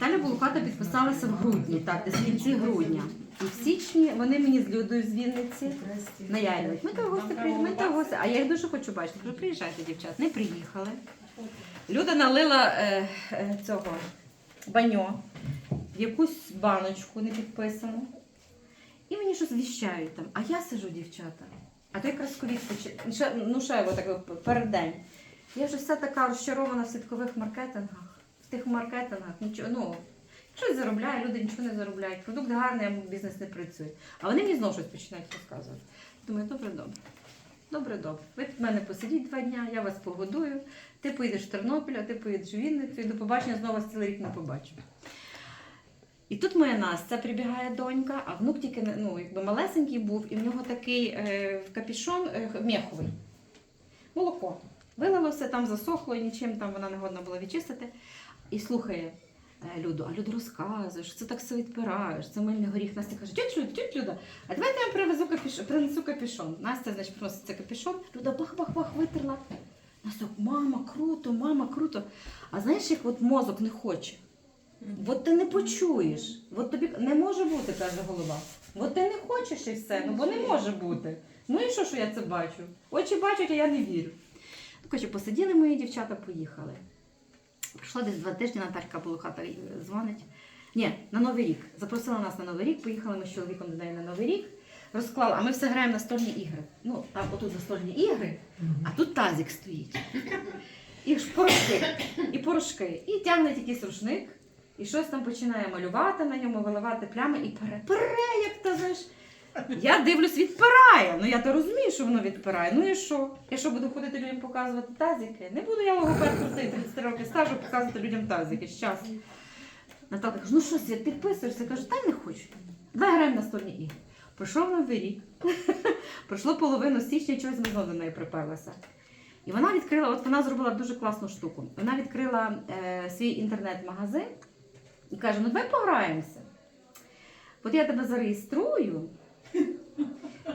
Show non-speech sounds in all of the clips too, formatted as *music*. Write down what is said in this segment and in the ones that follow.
Наталя Булухата підписалася в грудні, так, десь кінці грудня. І в січні вони мені з Людою з Вінниці наявлюють. Ми того гості ми того гості. А я їх дуже хочу бачити. Кажу, приїжджайте, дівчат. Не приїхали. Люда налила е, е, цього баньо якусь баночку не підписану. І мені щось віщають там. А я сижу, дівчата. А то якраз ковід ну ще його так перед день. Я вже вся така розчарована в сіткових маркетингах. Тих маркетингах нічого, ну, щось заробляє, люди нічого не заробляють. Продукт гарний, а бізнес не працює. А вони мені знову щось починають розказувати. Думаю, добре, добре. Добре, добре. Ви в мене посидіть два дня, я вас погодую. Ти поїдеш в Тернопіль, а ти поїдеш в Вінницю і до побачення знову вас цілий рік не побачу. І тут моя Настя прибігає донька, а внук тільки ну, якби малесенький був, і в нього такий е, капішон е, м'яховий. Молоко. Вилилося, там засохло, і нічим там вона не годна була відчистити. І слухає е, Люду, а Люда розказує, що це так все відпираєш, це мильний горіх. Настя каже, тють Люда, тють Люда, а давайте я вам привезу капішон, принесу капішон. Настя, значить, приносить цей капішон, Люда бах-бах-бах витерла. Настя, мама, круто, мама, круто. А знаєш, як от мозок не хоче? От ти не почуєш. От тобі не може бути, каже голова. От ти не хочеш і все, ну бо не може бути. Ну і що, що я це бачу? Очі бачать, а я не вірю. Ну, коротше, посиділи мої дівчата, поїхали. Пройшло десь два тижні, Наталька Болухата е, дзвонить. Ні, на Новий рік. Запросила нас на Новий рік, поїхали ми з чоловіком до неї на Новий рік. Розклали, а ми все граємо на стольні ігри. Ну, там отут настольні ігри, а тут тазик стоїть. І порошки, і порошки. І тягнуть якийсь рушник, і щось там починає малювати на ньому, виливати плями і пере. Пере, як то знаєш. Я дивлюсь, відпирає. Я то розумію, що воно відпирає. Ну і що? Я що буду ходити людям показувати тазики? Не буду я логопед крутий 30 років стажу показувати людям тазики. Щас. Наталка каже, ну що, Свят, підписуєшся? Я кажу, та не хочу. Давай граємо на стольні ігри. Пройшов новий рік. *laughs* Пройшло половину січня, чогось ми до неї приперлися. І вона відкрила, от вона зробила дуже класну штуку. Вона відкрила е, свій інтернет-магазин і каже: ну давай пограємося. От я тебе зареєструю.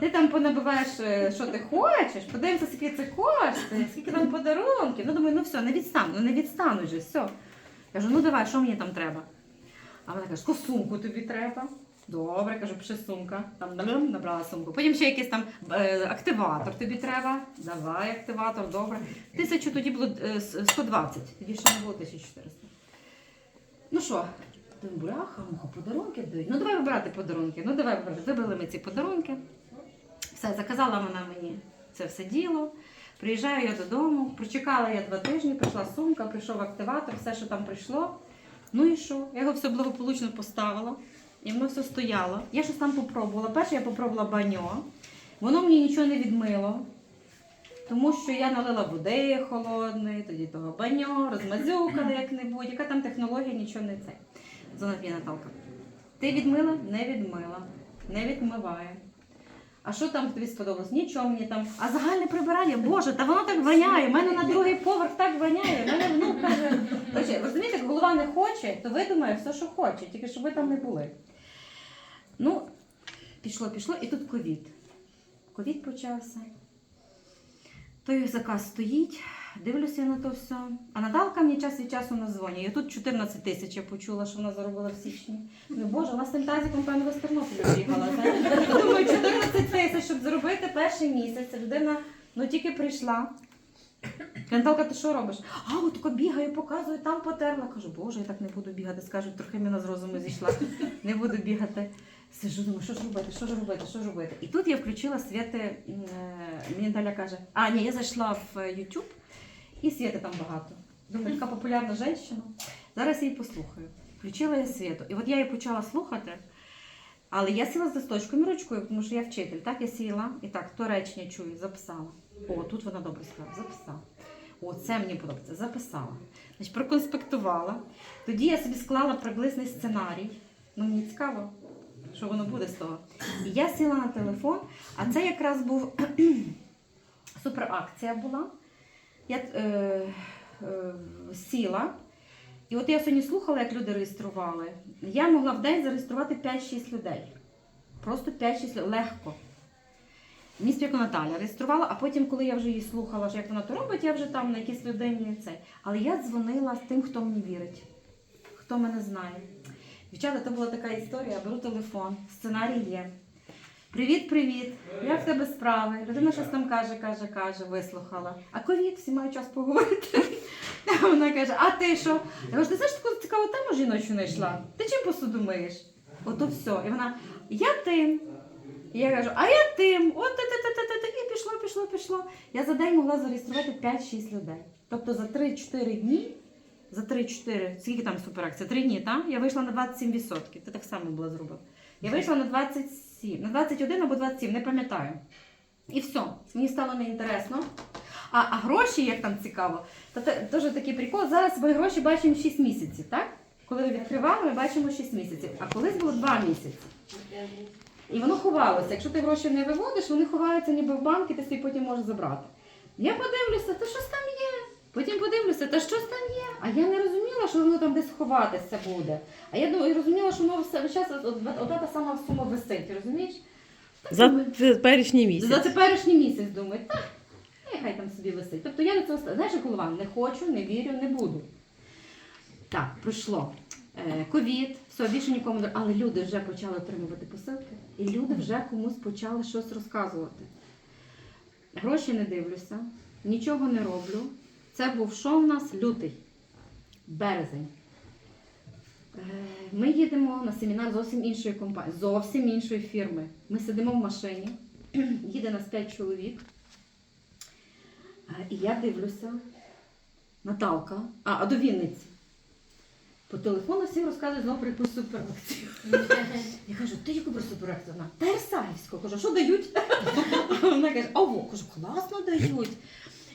Ти там понабиваєш, е, що ти хочеш, подивимося, скільки це коштує, скільки там подарунків. Ну думаю, ну все, не відстану, ну не відстану вже, все. Кажу, ну давай, що мені там треба? А вона каже, косумку тобі треба. Добре, кажу, пиши сумка. Там набрала сумку. Потім ще якийсь там е, активатор тобі треба. Давай активатор, добре. Тисячу тоді було е, 120, тоді ще не було 1400. Ну що, бляха, муха, подарунки дають. Ну давай вибирати подарунки. Ну давай вибирати. Вибрали ми ці подарунки. Все, заказала вона мені це все діло. Приїжджаю я додому, прочекала я два тижні, прийшла сумка, прийшов активатор, все, що там прийшло. Ну і що? Я його все благополучно поставила. І воно все стояло. Я щось там попробувала. Перше я попробувала баньо. Воно мені нічого не відмило. Тому що я налила води холодної, тоді того баньо, розмазюкала як-небудь. Яка там технологія, нічого не це. Мені Наталка. Ти відмила? Не відмила. Не відмиває. А що там тобі сподобалось? Нічого мені там. А загальне прибирання, боже, та воно так воняє. У мене на другий поверх так воняє. Мене внук каже. Тобто, розумієте, голова не хоче, то видумає все, що хоче, тільки щоб ви там не були. Ну, пішло, пішло, і тут ковід. Ковід почався. Той заказ стоїть, дивлюся на то все. А Наталка мені час від часу назвонює. Тут 14 тисяч я почула, що вона заробила в січні. Ну, Боже, вона з тим тазиком, певно, з Тернополя приїхала. Думаю, 14 тисяч, щоб зробити перший місяць. Людина ну, тільки прийшла. Наталка, ти що робиш? А, от тако бігаю, показую, там потерла. Кажу, боже, я так не буду бігати. Скажуть, трохи мене з розуму зійшла. Не буду бігати. Сижу, думаю, що ж робити, що ж робити, що ж робити. І тут я включила Святи, е, мені Наталя каже, а ні, я зайшла в YouTube, і Святи там багато. Думаю, така популярна жінка. Зараз я її послухаю. Включила я Святу. І от я її почала слухати. Але я сіла з листочком і ручкою, тому що я вчитель. Так, я сіла і так, то речення чую, записала. О, тут вона добре сказала, записала. О, це мені подобається, записала. Значить, проконспектувала. Тоді я собі склала приблизний сценарій. Ну, мені цікаво, що воно буде з того. І я сіла на телефон, а це якраз був *clears throat* суперакція була. Я е, е, сіла. І от я сьогодні слухала, як люди реєстрували. Я могла в день зареєструвати 5-6 людей. Просто 5-6 людей. легко. Мені співака Наталя реєструвала, а потім, коли я вже її слухала, що як вона то робить, я вже там на якійсь людині цей. Але я дзвонила з тим, хто мені вірить. хто мене знає. Дівчата, то була така історія, беру телефон, сценарій є. Привіт, привіт! Як в тебе справи? Людина щось там каже, каже, каже, вислухала. А ковід, всі мають час поговорити. *laughs* Вона каже, а ти що? Я кажу, ти знаєш таку цікаву тему жіночу знайшла? Ти чим посуду миєш? Ото все. І вона, я тим. І я кажу, а я тим. От ти ти ти І пішло, пішло, пішло. Я за день могла зареєструвати 5-6 людей. Тобто за 3-4 дні, за 3-4, скільки там суперакція? 3 дні, так? Я вийшла на 27%. Ти так само була зробила. Я вийшла на 27, на 21 або 27, не пам'ятаю. І все, мені стало неінтересно. А, а гроші, як там цікаво, то теж такий прикол. Зараз ми гроші бачимо 6 місяців, так? Коли ви відкривали, ми бачимо 6 місяців. А колись було 2 місяці. І воно ховалося. Якщо ти гроші не виводиш, вони ховаються ніби в банк, і ти собі потім можеш забрати. Я подивлюся, то щось там є. Та щось там є. А я не розуміла, що воно там десь ховатися буде. А я думаю, розуміла, що воно все час от- от- одна та сама сума висить, розумієш? За теперішній місяць. За теперішній місяць думаю, так, нехай там собі висить. Тобто я на це знаєш, голова, не хочу, не вірю, не буду. Так, пройшло. Е, Ковід, все, більше нікому не. Але люди вже почали отримувати посилки, і люди вже комусь почали щось розказувати. Гроші не дивлюся, нічого не роблю. Це був що в нас? Лютий, березень. Е, Ми їдемо на семінар зовсім іншої компанії, зовсім іншої фірми. Ми сидимо в машині, *clears throat* їде нас 5 чоловік. Е, І я дивлюся, Наталка, а, а до Вінниці. По телефону всі розказують знову про якусь суперакцію. *laughs* Я кажу, ти яку про суперакцію? Вона, та Ірсаївську. Кажу, що дають? *laughs* Вона каже, а кажу, класно дають.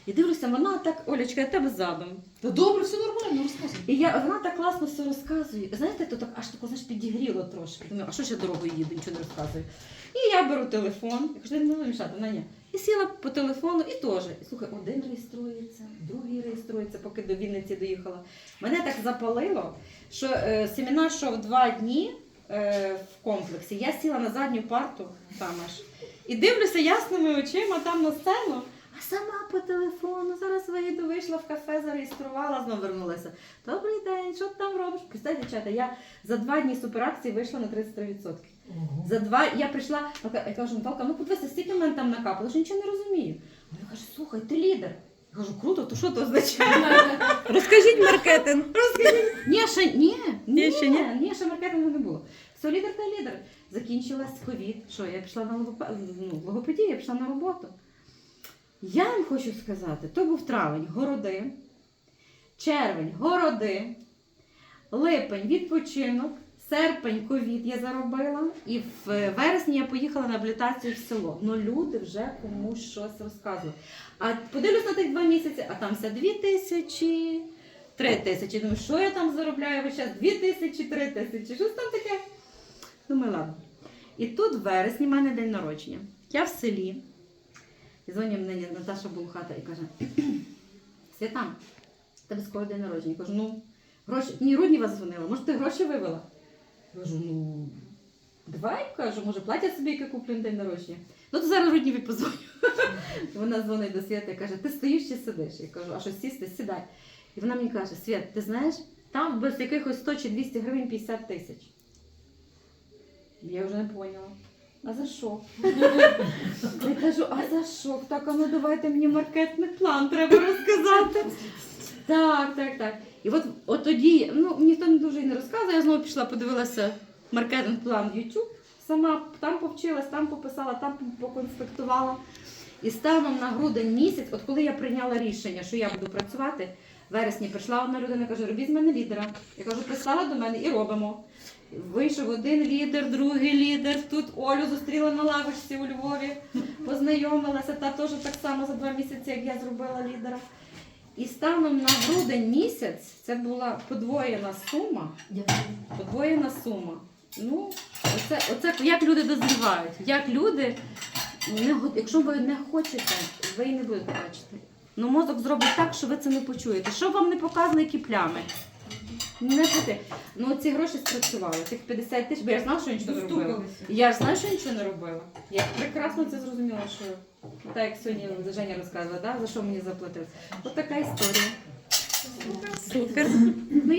І дивлюся, вона так, Олечка, я тебе задом. Та добре, все нормально, розказуй. І я, вона так класно все розказує. Знаєте, то так аж тако знаєш, підігріло трошки. Думаю, а що я дорогою їду, нічого не розказую. І я беру телефон, я кажу, не буду мішати, вона ні. І сіла по телефону і теж. І слухай, один реєструється, другий реєструється, поки до Вінниці доїхала. Мене так запалило, що е, семінар йшов два дні е, в комплексі. Я сіла на задню парту там аж. І дивлюся ясними очима там на сцену. А сама по телефону, зараз вийду, вийшла в кафе, зареєструвала, знову вернулася. Добрий день, що ти там робиш? Представте, дівчата, я за два дні суперакції вийшла на 33%. За два я прийшла, я кажу, Наталка, ну подивися, стільки в мене там накапало, я ж нічого не розумію. Вона каже, слухай, ти лідер. Я кажу, круто, то що це означає? *laughs* Розкажіть маркетинг. Ні, ще ні, ні, ще ні? ні, ще маркетингу не було. Все, лідер та лідер. Закінчилась ковід. Що, я пішла на ну, логопедію, я пішла на роботу. Я вам хочу сказати, то був травень, городи, червень, городи, липень, відпочинок, серпень, ковід я заробила, і в вересні я поїхала на аблітацію в село. Ну люди вже комусь щось розказують. А подивлюсь на тих два місяці, а там все дві тисячі. Три тисячі. Думаю, що я там заробляю весь час? Дві тисячі, три тисячі. Щось там таке. Думаю, ладно. І тут в вересні в мене день народження. Я в селі. І дзвонить мені Наташа Булхата і каже: Свята, тебе скоро день народження. Я кажу, ну, гроші. Ні, Рудні вас дзвонила, може, ти гроші вивела? Я кажу, ну, давай, кажу, може, платять собі, яке куплю на день народження. Ну, то зараз Рудніві позвоню. *laughs* Вона дзвонить до Свята і каже, ти стоїш чи сидиш? Я кажу, а що сісти, сідай. І вона мені каже, Свят, ти знаєш, там без якихось 100 чи 200 гривень 50 тисяч. Я вже не поняла. А за що? Я кажу, а за що? Так, а ну давайте мені маркетний план треба розказати. Так, так, так. І от, от тоді, ну ніхто не дуже і не розказує, я знову пішла, подивилася маркетинг план в YouTube. Сама там повчилась, там пописала, там поконспектувала. І станом на грудень місяць, от коли я прийняла рішення, що я буду працювати, в вересні прийшла одна людина, каже, робіть з мене лідера. Я кажу, прислала до мене і робимо. Вийшов один лідер, другий лідер. Тут Олю зустріла на лавочці у Львові, познайомилася, та теж так само за два місяці, як я зробила лідера. І станом на грудень місяць це була подвоєна сума. Подвоєна сума. Ну, оце, оце як люди дозрівають. Як люди, не, якщо ви не хочете, ви і не будете бачити. Ну, мозок зробить так, що ви це не почуєте. Що вам не показано, які плями? Не буде. Ну, ці гроші спрацювали. Тих 50 тисяч, бо я знала, що я нічого не робила. Достукалися. Я ж знаю, що я нічого не робила. Я прекрасно це зрозуміла, що так як сьогодні Женя розказувала, да? за що мені заплатили. От така історія. Супер. Ну, я